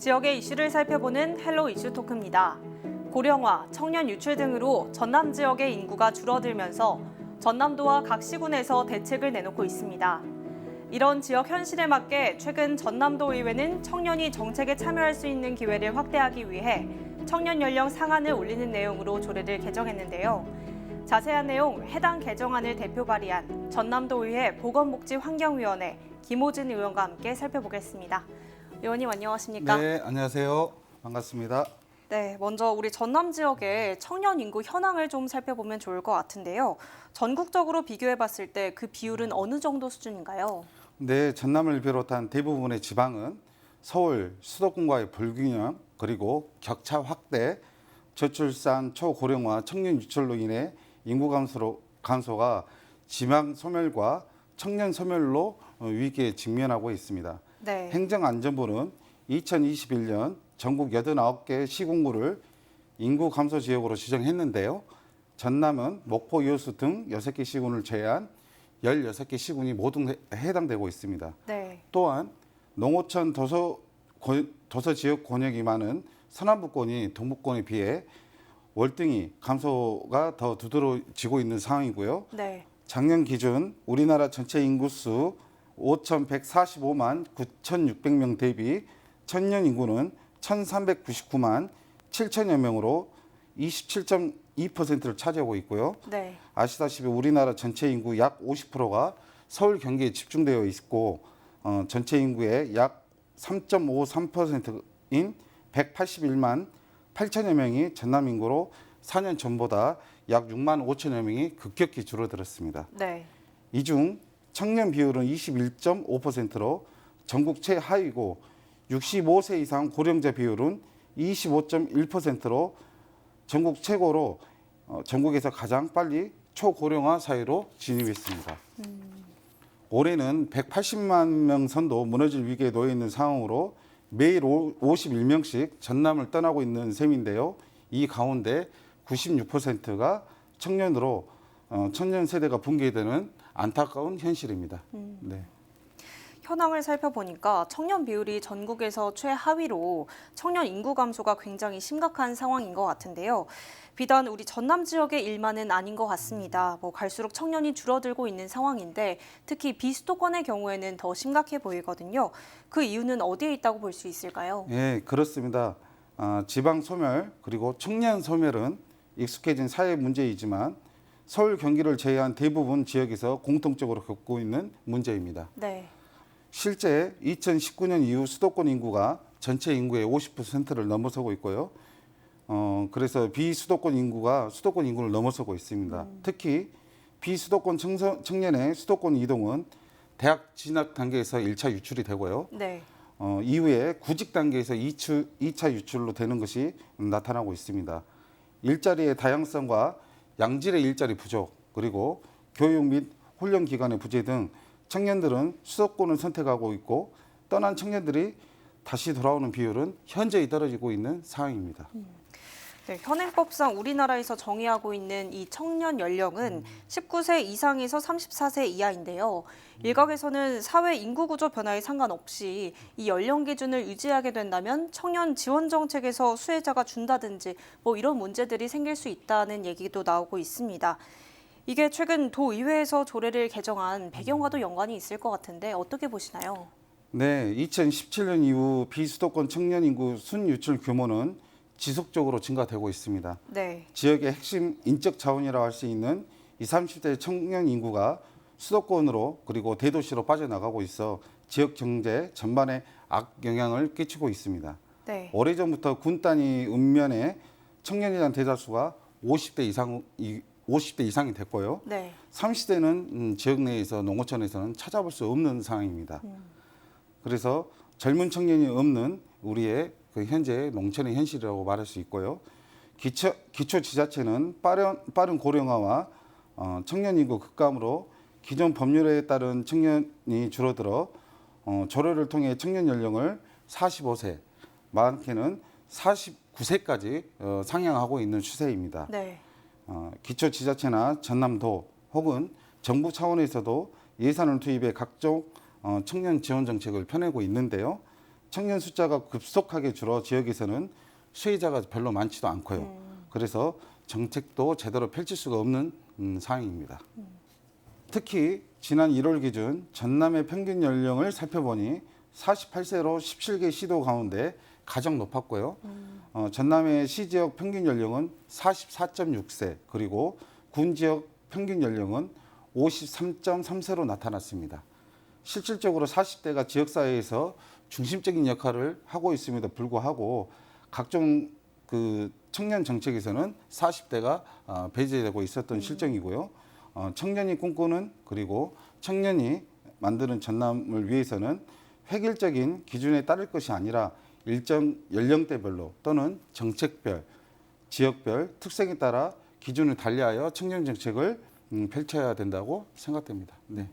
지역의 이슈를 살펴보는 헬로 이슈 토크입니다. 고령화, 청년 유출 등으로 전남 지역의 인구가 줄어들면서 전남도와 각 시군에서 대책을 내놓고 있습니다. 이런 지역 현실에 맞게 최근 전남도 의회는 청년이 정책에 참여할 수 있는 기회를 확대하기 위해 청년 연령 상한을 올리는 내용으로 조례를 개정했는데요. 자세한 내용 해당 개정안을 대표 발의한 전남도의회 보건복지환경위원회 김호진 의원과 함께 살펴보겠습니다. 의원님 안녕하십니까? 네, 안녕하세요. 반갑습니다. 네, 먼저 우리 전남 지역의 청년 인구 현황을 좀 살펴보면 좋을 것 같은데요. 전국적으로 비교해 봤을 때 그 비율은 어느 정도 수준인가요? 네, 전남을 비롯한 대부분의 지방은 서울 수도권과의 불균형 그리고 격차 확대, 저출산, 초고령화, 청년 유출로 인해 인구 감소로 감소가 지방 소멸과 청년 소멸로 어, 위기에 직면하고 있습니다. 네. 행정안전부는 2021년 전국 89개 시군구를 인구 감소 지역으로 지정했는데요. 전남은 목포, 여수 등 6개 시군을 제외한 16개 시군이 모두 해- 해당되고 있습니다. 네. 또한 농어촌 도서 고- 도서 지역 권역이 많은 서남부권이 동부권에 비해 월등히 감소가 더 두드러지고 있는 상황이고요. 네. 작년 기준 우리나라 전체 인구수 5,145만 9,600명 대비 천년 인구는 1,399만 7천여 명으로 27.2%를 차지하고 있고요. 네. 아시다시피 우리나라 전체 인구 약 50%가 서울 경기에 집중되어 있고 어, 전체 인구의 약 3.53%인 181만 8천여 명이 전남 인구로 4년 전보다 약 6만 5천여 명이 급격히 줄어들었습니다. 네. 이중 청년 비율은 21.5%로 전국 최하위고 65세 이상 고령자 비율은 25.1%로 전국 최고로 어, 전국에서 가장 빨리 초고령화 사회로 진입했습니다. 올해는 180만 명 선도 무너질 위기에 놓여 있는 상황으로 매일 오- 51명씩 전남을 떠나고 있는 셈인데요. 이 가운데 96%가 청년으로 어, 청년 세대가 붕괴되는 안타까운 현실입니다. 네. 현황을 살펴보니까 청년 비율이 전국에서 최하위로 청년 인구 감소가 굉장히 심각한 상황인 것 같은데요. 비단 우리 전남 지역의 일만은 아닌 것 같습니다. 뭐 갈수록 청년이 줄어들고 있는 상황인데 특히 비수도권의 경우에는 더 심각해 보이거든요. 그 이유는 어디에 있다고 볼 수 있을까요? 예, 그렇습니다. 아, 지방 소멸 그리고 청년 소멸은 익숙해진 사회 문제이지만 서울 경기를 제외한 대부분 지역에서 공통적으로 겪고 있는 문제입니다. 네. 실제 2019년 이후 수도권 인구가 전체 인구의 50%를 넘어서고 있고요. 어, 그래서 비수도권 인구가 수도권 인구를 넘어서고 있습니다. 특히 비수도권 청소, 청년의 수도권 이동은 대학 진학 단계에서 1차 유출이 되고요. 네. 어, 이후에 구직 단계에서 2차, 2차 유출로 되는 것이 나타나고 있습니다. 일자리의 다양성과 양질의 일자리 부족, 그리고 교육 및 훈련 기관의 부재 등 청년들은 수도권을 선택하고 있고 떠난 청년들이 다시 돌아오는 비율은 현저히 떨어지고 있는 상황입니다. 네, 현행법상 우리나라에서 정의하고 있는 이 청년 연령은 19세 이상에서 34세 이하인데요. 일각에서는 사회 인구 구조 변화에 상관없이 이 연령 기준을 유지하게 된다면 청년 지원 정책에서 수혜자가 준다든지 뭐 이런 문제들이 생길 수 있다는 얘기도 나오고 있습니다. 이게 최근 도의회에서 조례를 개정한 배경과도 연관이 있을 것 같은데 어떻게 보시나요? 네, 2017년 이후 비수도권 청년 인구 순유출 규모는 지속적으로 증가되고 있습니다. 네. 지역의 핵심 인적 자원이라고 할 수 있는 20, 30대 청년 인구가 수도권으로 그리고 대도시로 빠져나가고 있어 지역 경제 전반에 악영향을 끼치고 있습니다. 네. 오래전부터 군 단위 읍면에 청년이란 대다수가 50대 이상 이 50대 이상이 됐고요. 네. 30대는 음, 지역 내에서 농어촌에서는 찾아볼 수 없는 상황입니다. 그래서 젊은 청년이 없는 우리의 그 현재 농촌의 현실이라고 말할 수 있고요. 기초, 기초 지자체는 빠른, 빠른 고령화와 어, 청년 인구 급감으로 기존 법률에 따른 청년이 줄어들어 어, 조례를 통해 청년 연령을 45세, 많게는 49세까지 어, 상향하고 있는 추세입니다. 네. 어, 기초 지자체나 전남도 혹은 정부 차원에서도 예산을 투입해 각종 어, 청년 지원 정책을 펴내고 있는데요. 청년 숫자가 급속하게 줄어 지역에서는 수혜자가 별로 많지도 않고요. 그래서 정책도 제대로 펼칠 수가 없는 음, 상황입니다. 특히 지난 1월 기준 전남의 평균 연령을 살펴보니 48세로 17개 시도 가운데 가장 높았고요. 어, 전남의 시 지역 평균 연령은 44.6세 그리고 군 지역 평균 연령은 53.3세로 나타났습니다. 실질적으로 40대가 지역사회에서 중심적인 역할을 하고 있음에도 불구하고 각종 그 청년 정책에서는 40대가 어, 배제되고 있었던 실정이고요. 어, 청년이 꿈꾸는 그리고 청년이 만드는 전남을 위해서는 획일적인 기준에 따를 것이 아니라 일정 연령대별로 또는 정책별, 지역별 특성에 따라 기준을 달리하여 청년 정책을 음, 펼쳐야 된다고 생각됩니다. 네.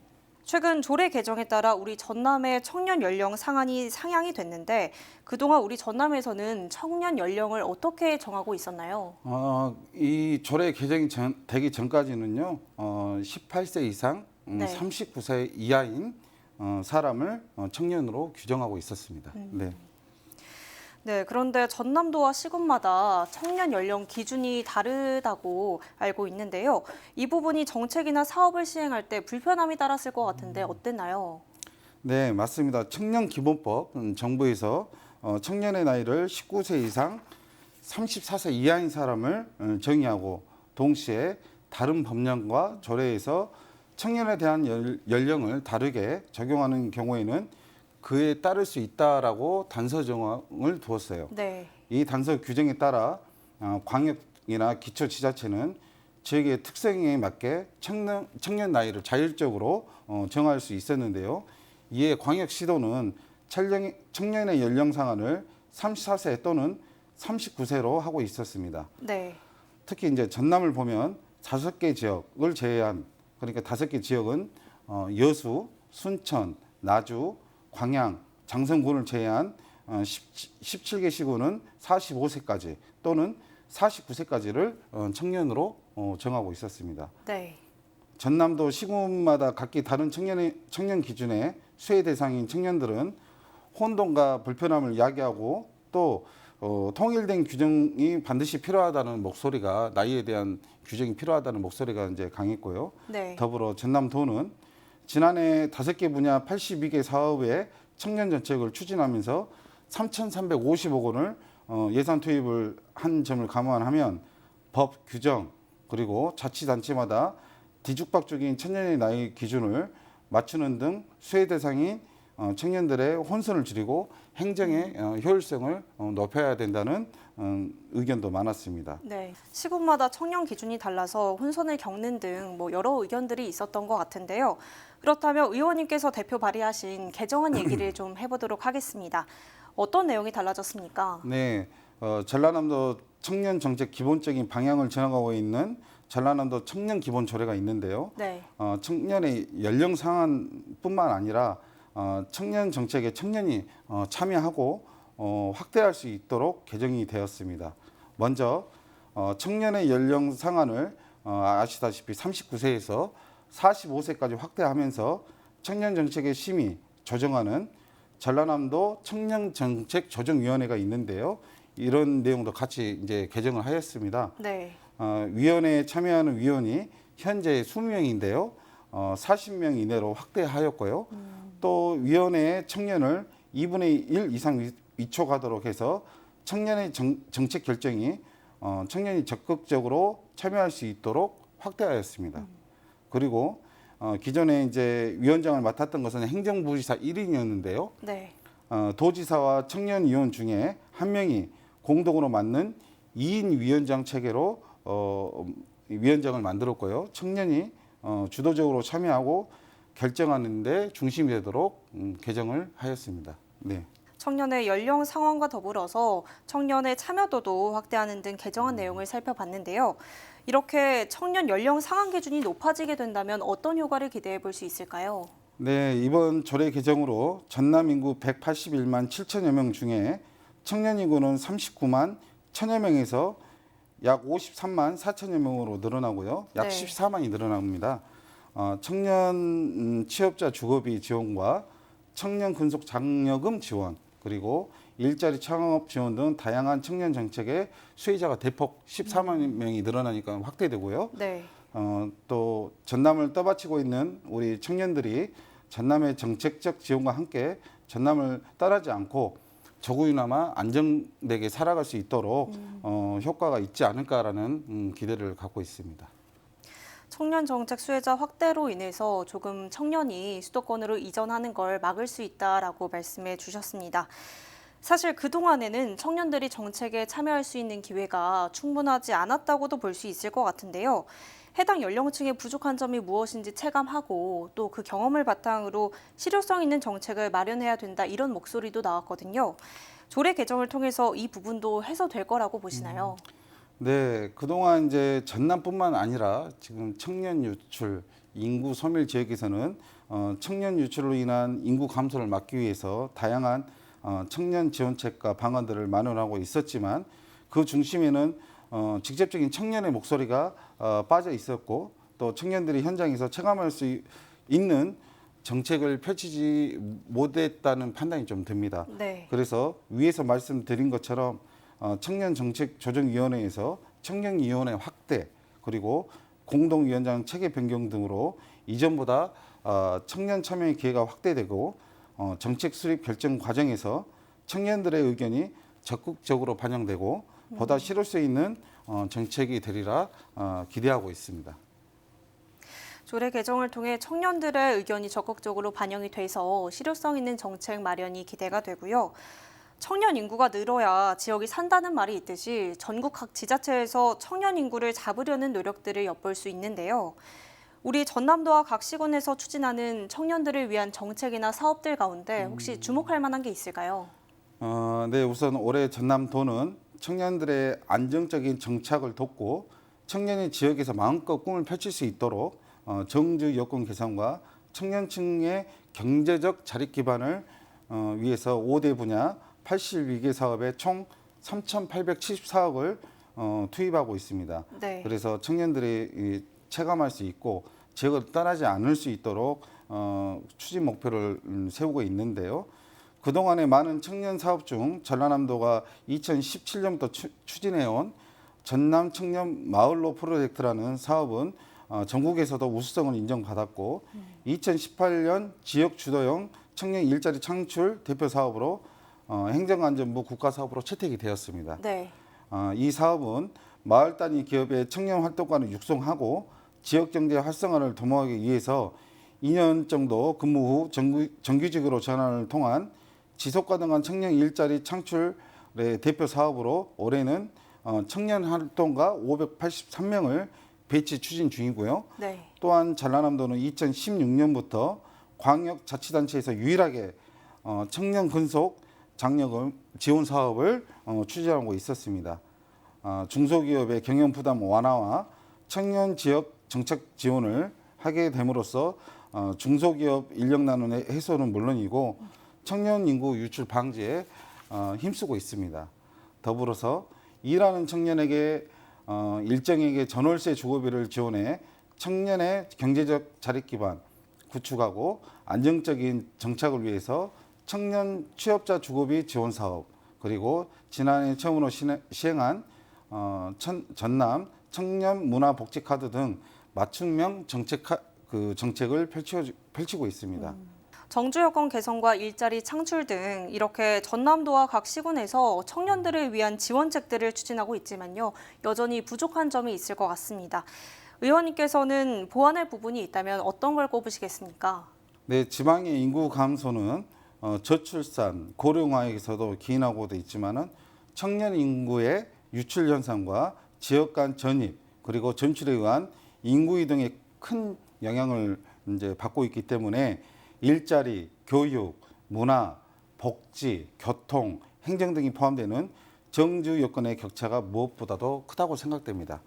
최근 조례 개정에 따라 우리 전남의 청년 연령 상한이 상향이 됐는데 그동안 우리 전남에서는 청년 연령을 어떻게 정하고 있었나요? 어, 이 조례 개정이 전, 되기 전까지는요, 어, 18세 이상, 음, 네. 39세 이하인 어, 사람을 어, 청년으로 규정하고 있었습니다. 네. 네, 그런데 전남도와 시군마다 청년 연령 기준이 다르다고 알고 있는데요. 이 부분이 정책이나 사업을 시행할 때 불편함이 따랐을 것 같은데 어땠나요? 네, 맞습니다. 청년 기본법 음, 정부에서 어, 청년의 나이를 19세 이상 34세 이하인 사람을 음, 정의하고 동시에 다른 법령과 조례에서 청년에 대한 연, 연령을 다르게 적용하는 경우에는 그에 따를 수 있다라고 단서 정황을 두었어요. 네. 이 단서 규정에 따라 어, 광역이나 기초 지자체는 지역의 특성에 맞게 청년, 청년 나이를 자율적으로 어, 정할 수 있었는데요. 이에 광역시도는 청년, 청년의 연령 상한을 34세 또는 39세로 하고 있었습니다. 네. 특히 이제 전남을 보면 다섯 개 지역을 제외한 그러니까 다섯 개 지역은 어, 여수, 순천, 나주, 광양, 장성군을 제외한 어, 17, 개 시군은 45세까지 또는 49세까지를 어, 청년으로 어, 정하고 있었습니다. 네. 전남도 시군마다 각기 다른 청년의, 청년 기준의 수혜 대상인 청년들은 혼돈과 불편함을 야기하고 또 어, 통일된 규정이 반드시 필요하다는 목소리가 나이에 대한 규정이 필요하다는 목소리가 이제 강했고요. 네. 더불어 전남도는 지난해 다섯 개 분야 82개 사업의 청년 정책을 추진하면서 3,350억 원을 어, 예산 투입을 한 점을 감안하면 법 규정 그리고 자치단체마다 뒤죽박죽인 청년의 나이 기준을 맞추는 등 수혜 대상인 어, 청년들의 혼선을 줄이고 행정의 어, 효율성을 어, 높여야 된다는 음, 의견도 많았습니다. 네. 시군마다 청년 기준이 달라서 혼선을 겪는 등 뭐 여러 의견들이 있었던 것 같은데요. 그렇다면 의원님께서 대표 발의하신 개정안 얘기를 좀 해보도록 하겠습니다. 어떤 내용이 달라졌습니까? 네, 어, 전라남도 청년 정책 기본적인 방향을 정하고 있는 전라남도 청년 기본 조례가 있는데요. 네. 어, 청년의 연령 상한뿐만 아니라 어, 청년 정책에 청년이 어, 참여하고 어, 확대할 수 있도록 개정이 되었습니다. 먼저 어, 청년의 연령 상한을 어, 아시다시피 39세에서 45세까지 확대하면서 청년 정책의 심의 조정하는 전라남도 청년 정책 조정위원회가 있는데요. 이런 내용도 같이 이제 개정을 하였습니다. 네. 어, 위원회에 참여하는 위원이 현재 20명인데요. 어, 40명 이내로 확대하였고요. 또 위원회의 청년을 2분의 1 이상 위- 위촉하도록 해서 청년의 정, 정책 결정이 어, 청년이 적극적으로 참여할 수 있도록 확대하였습니다. 그리고 어, 기존에 이제 위원장을 맡았던 것은 행정부지사 1인이었는데요. 네. 어, 도지사와 청년위원 중에 한 명이 공동으로 맡는 2인 위원장 체계로 어, 위원장을 만들었고요. 청년이 어, 주도적으로 참여하고 결정하는 데 중심이 되도록 음, 개정을 하였습니다. 네. 청년의 연령 상황과 더불어서 청년의 참여도도 확대하는 등 개정안 내용을 살펴봤는데요. 이렇게 청년 연령 상한 기준이 높아지게 된다면 어떤 효과를 기대해 볼 수 있을까요? 네, 이번 조례 개정으로 전남 인구 181만 7천여 명 중에 청년 인구는 39만 1천여 명에서 약 53만 4천여 명으로 늘어나고요. 약 네. 14만이 늘어납니다. 어, 청년 음, 취업자 주거비 지원과 청년 근속 장려금 지원 그리고 일자리 창업 지원 등 다양한 청년 정책에 수혜자가 대폭 14만 명이 늘어나니까 확대되고요. 네. 어, 또 전남을 떠받치고 있는 우리 청년들이 전남의 정책적 지원과 함께 전남을 떠나지 않고 조국이나마 안정되게 살아갈 수 있도록 어, 효과가 있지 않을까라는 음, 기대를 갖고 있습니다. 청년 정책 수혜자 확대로 인해서 조금 청년이 수도권으로 이전하는 걸 막을 수 있다라고 말씀해 주셨습니다. 사실 그동안에는 청년들이 정책에 참여할 수 있는 기회가 충분하지 않았다고도 볼 수 있을 것 같은데요. 해당 연령층의 부족한 점이 무엇인지 체감하고 또 그 경험을 바탕으로 실효성 있는 정책을 마련해야 된다 이런 목소리도 나왔거든요. 조례 개정을 통해서 이 부분도 해소될 거라고 보시나요? 네, 그동안 이제 전남뿐만 아니라 지금 청년 유출, 인구 소멸 지역에서는 어, 청년 유출로 인한 인구 감소를 막기 위해서 다양한 어, 청년 지원책과 방안들을 마련하고 있었지만 그 중심에는 어, 직접적인 청년의 목소리가 어, 빠져 있었고 또 청년들이 현장에서 체감할 수 이- 있는 정책을 펼치지 못했다는 판단이 좀 듭니다. 네. 그래서 위에서 말씀드린 것처럼 어, 청년정책조정위원회에서 청년위원회 확대 그리고 공동위원장 체계 변경 등으로 이전보다 어, 청년 참여의 기회가 확대되고 어, 정책 수립 결정 과정에서 청년들의 의견이 적극적으로 반영되고 보다 실효성 있는 어, 정책이 되리라 어, 기대하고 있습니다. 조례 개정을 통해 청년들의 의견이 적극적으로 반영이 돼서 실효성 있는 정책 마련이 기대가 되고요. 청년 인구가 늘어야 지역이 산다는 말이 있듯이 전국 각 지자체에서 청년 인구를 잡으려는 노력들을 엿볼 수 있는데요. 우리 전남도와 각 시군에서 추진하는 청년들을 위한 정책이나 사업들 가운데 혹시 주목할 만한 게 있을까요? 어, 네, 우선 올해 전남도는 청년들의 안정적인 정착을 돕고 청년이 지역에서 마음껏 꿈을 펼칠 수 있도록 어, 정주 여건 개선과 청년층의 경제적 자립 기반을 어, 위해서 5대 분야 82개 사업에 총 3,874억을 어, 투입하고 있습니다. 네. 그래서 청년들이 이, 체감할 수 있고 지역을 떠나지 않을 수 있도록 어, 추진 목표를 음, 세우고 있는데요. 그동안의 많은 청년 사업 중 전라남도가 2017년부터 추, 추진해온 전남 청년 마을로 프로젝트라는 사업은 어, 전국에서도 우수성을 인정받았고 2018년 지역 주도형 청년 일자리 창출 대표 사업으로 어, 행정안전부 국가 사업으로 채택이 되었습니다. 네. 어, 이 사업은 마을 단위 기업의 청년 활동가를 육성하고 지역 경제 활성화를 도모하기 위해서 2년 정도 근무 후 정규, 정규직으로 전환을 통한 지속 가능한 청년 일자리 창출의 대표 사업으로 올해는 어, 청년 활동가 583명을 배치 추진 중이고요. 네. 또한 전라남도는 2016년부터 광역자치단체에서 유일하게 어, 청년 근속 장려금 지원 사업을 어, 추진하고 있었습니다. 어, 중소기업의 경영 부담 완화와 청년 지역 정책 지원을 하게 됨으로써 어, 중소기업 인력 나눔의 해소는 물론이고 청년 인구 유출 방지에 어, 힘쓰고 있습니다. 더불어서 일하는 청년에게 어, 일정에게 전월세 주거비를 지원해 청년의 경제적 자립 기반 구축하고 안정적인 정착을 위해서 청년 취업자 주거비 지원 사업 그리고 지난해 처음으로 시행한 어, 천- 전남 청년 문화 복지 카드 등 맞춤형 정책 카- 그 정책을 펼쳐, 펼치고 있습니다. 정주 여건 개선과 일자리 창출 등 이렇게 전남도와 각 시군에서 청년들을 위한 지원책들을 추진하고 있지만요. 여전히 부족한 점이 있을 것 같습니다. 의원님께서는 보완할 부분이 있다면 어떤 걸 꼽으시겠습니까? 네, 지방의 인구 감소는 어, 저출산, 고령화에서도 기인하고도 있지만은 청년 인구의 유출 현상과 지역 간 전입 그리고 전출에 의한 인구 이동에 큰 영향을 이제 받고 있기 때문에 일자리, 교육, 문화, 복지, 교통, 행정 등이 포함되는 정주 여건의 격차가 무엇보다도 크다고 생각됩니다.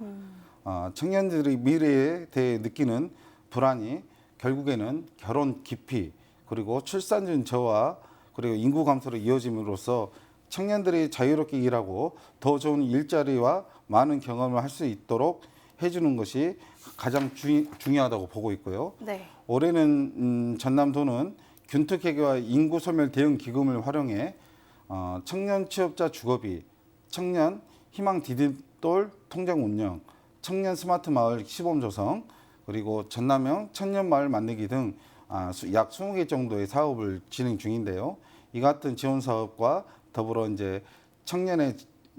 어, 청년들이 미래에 대해 느끼는 불안이 결국에는 결혼 기피 그리고 출산율 저하 그리고 인구 감소로 이어짐으로써 청년들이 자유롭게 일하고 더 좋은 일자리와 많은 경험을 할 수 있도록 해주는 것이 가장 주, 중요하다고 보고 있고요. 네. 올해는 음, 전남도는 균특회계와 인구 소멸 대응 기금을 활용해 어, 청년 취업자 주거비, 청년 희망 디딤돌 통장 운영, 청년 스마트 마을 시범 조성, 그리고 전남형 청년 마을 만들기 등 약 20개 정도의 사업을 진행 중인데요. 이 같은 지원 사업과 더불어 이제 청년의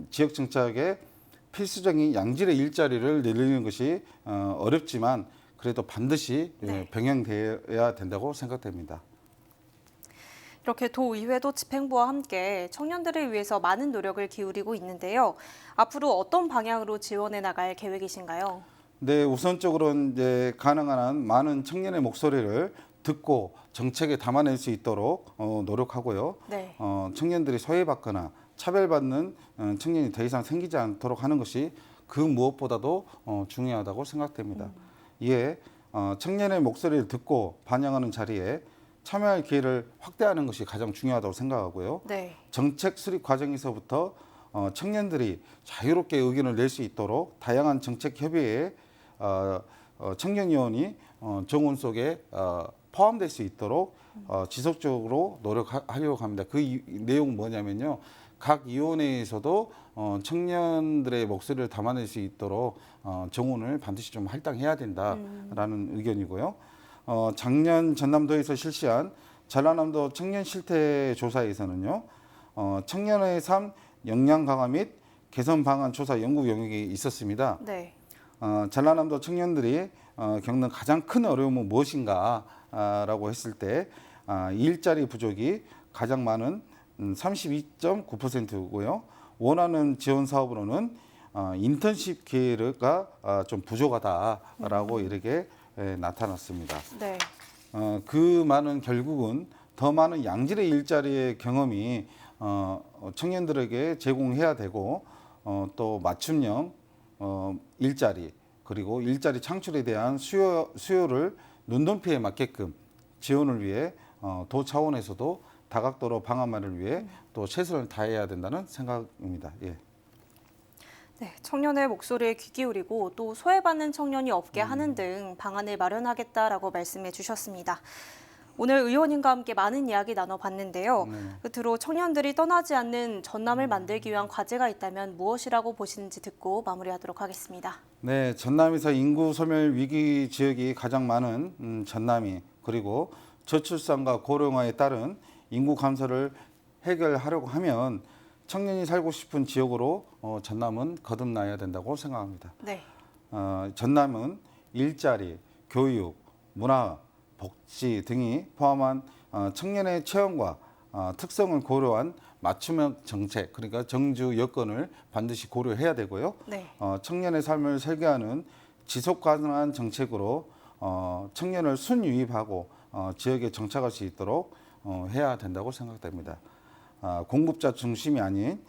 지역 정착에 필수적인 양질의 일자리를 늘리는 것이 어, 어렵지만 그래도 반드시 예, 네. 병행되어야 된다고 생각됩니다. 이렇게 도의회도 집행부와 함께 청년들을 위해서 많은 노력을 기울이고 있는데요. 앞으로 어떤 방향으로 지원해 나갈 계획이신가요? 네, 우선적으로 이제 가능한 한 많은 청년의 목소리를 듣고 정책에 담아낼 수 있도록 어, 노력하고요. 네. 어, 청년들이 소외받거나 차별받는 어, 청년이 더 이상 생기지 않도록 하는 것이 그 무엇보다도 어, 중요하다고 생각됩니다. 이에 어, 청년의 목소리를 듣고 반영하는 자리에 참여할 기회를 확대하는 것이 가장 중요하다고 생각하고요. 네. 정책 수립 과정에서부터 어, 청년들이 자유롭게 의견을 낼 수 있도록 다양한 정책 협의회에 어, 어, 청년위원이 어, 정원 속에 어, 포함될 수 있도록 어, 지속적으로 노력하려고 합니다. 그 이, 내용 뭐냐면요. 각 위원회에서도 어, 청년들의 목소리를 담아낼 수 있도록 어, 정원을 반드시 좀 할당해야 된다라는 의견이고요. 어, 작년 전남도에서 실시한 전라남도 청년 실태 조사에서는요, 어, 청년의 삶 역량 강화 및 개선 방안 조사 연구 영역이 있었습니다. 네. 어, 전라남도 청년들이 어, 겪는 가장 큰 어려움은 무엇인가 라고 했을 때 아, 일자리 부족이 가장 많은 음, 32.9%고요. 원하는 지원 사업으로는 어, 인턴십 기회가 아, 좀 부족하다라고 이렇게 에, 나타났습니다. 네. 어, 그 많은 결국은 더 많은 양질의 일자리의 경험이 어, 어, 청년들에게 제공해야 되고 어, 또 맞춤형 어, 일자리 그리고 일자리 창출에 대한 수요, 수요를 눈높이에 맞게끔 지원을 위해 어, 도 차원에서도 다각도로 방안만을 위해 또 최선을 다해야 된다는 생각입니다. 예. 네, 청년의 목소리에 귀 기울이고 또 소외받는 청년이 없게 하는 등 방안을 마련하겠다라고 말씀해 주셨습니다. 오늘 의원님과 함께 많은 이야기 나눠봤는데요. 네. 끝으로 청년들이 떠나지 않는 전남을 만들기 위한 과제가 있다면 무엇이라고 보시는지 듣고 마무리하도록 하겠습니다. 네, 전남에서 인구 소멸 위기 지역이 가장 많은 음, 전남이 그리고 저출산과 고령화에 따른 인구 감소를 해결하려고 하면 청년이 살고 싶은 지역으로 어, 전남은 거듭나야 된다고 생각합니다. 네, 어, 전남은 일자리, 교육, 문화, 복지 등이 포함한 어, 청년의 체험과 어, 특성을 고려한 맞춤형 정책, 그러니까 정주 여건을 반드시 고려해야 되고요. 네, 어, 청년의 삶을 설계하는 지속 가능한 정책으로 어, 청년을 순유입하고 어, 지역에 정착할 수 있도록 어, 해야 된다고 생각됩니다. 아, 공급자 중심이 아닌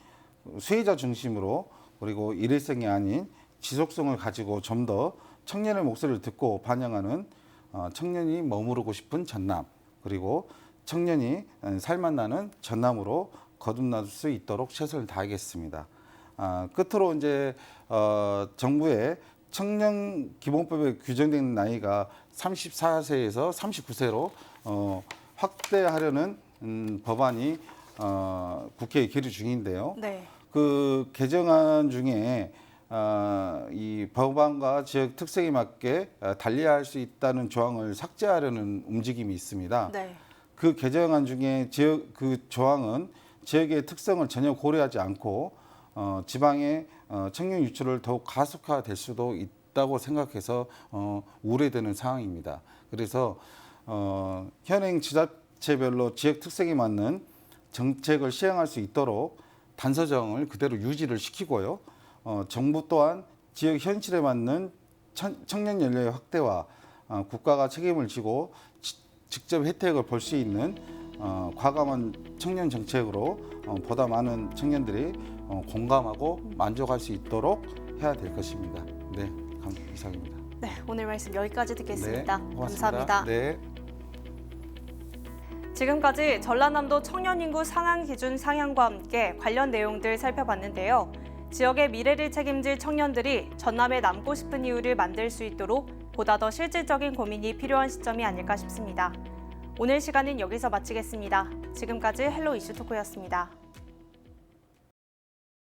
수혜자 중심으로 그리고 일회성이 아닌 지속성을 가지고 좀 더 청년의 목소리를 듣고 반영하는 어, 청년이 머무르고 싶은 전남 그리고 청년이 어, 살맛나는 전남으로 거듭날 수 있도록 최선을 다하겠습니다. 아, 끝으로 이제 어, 정부의 청년 기본법에 규정된 나이가 34세에서 39세로 어, 확대하려는 음, 법안이 어, 국회에 계류 중인데요. 네, 그 개정안 중에 어, 이 법안과 지역 특성에 맞게 어, 달리할 수 있다는 조항을 삭제하려는 움직임이 있습니다. 네, 그 개정안 중에 지역 그 조항은 지역의 특성을 전혀 고려하지 않고 어, 지방의 어, 청년 유출을 더욱 가속화될 수도 있다고 생각해서 어, 우려되는 상황입니다. 그래서 어, 현행 지자체별로 지역 특성에 맞는 정책을 시행할 수 있도록 단서 정을 그대로 유지를 시키고요. 어, 정부 또한 지역 현실에 맞는 청, 청년 연령의 확대와 어, 국가가 책임을 지고 지- 직접 혜택을 볼 수 있는 어, 과감한 청년 정책으로 어, 보다 많은 청년들이 어, 공감하고 만족할 수 있도록 해야 될 것입니다. 네, 감, 이상입니다. 네. 오늘 말씀 여기까지 듣겠습니다. 네. 감사합니다. 네. 지금까지 전라남도 청년 인구 상향 기준 상향과 함께 관련 내용들 살펴봤는데요. 지역의 미래를 책임질 청년들이 전남에 남고 싶은 이유를 만들 수 있도록 보다 더 실질적인 고민이 필요한 시점이 아닐까 싶습니다. 오늘 시간은 여기서 마치겠습니다. 지금까지 헬로 이슈 토크였습니다.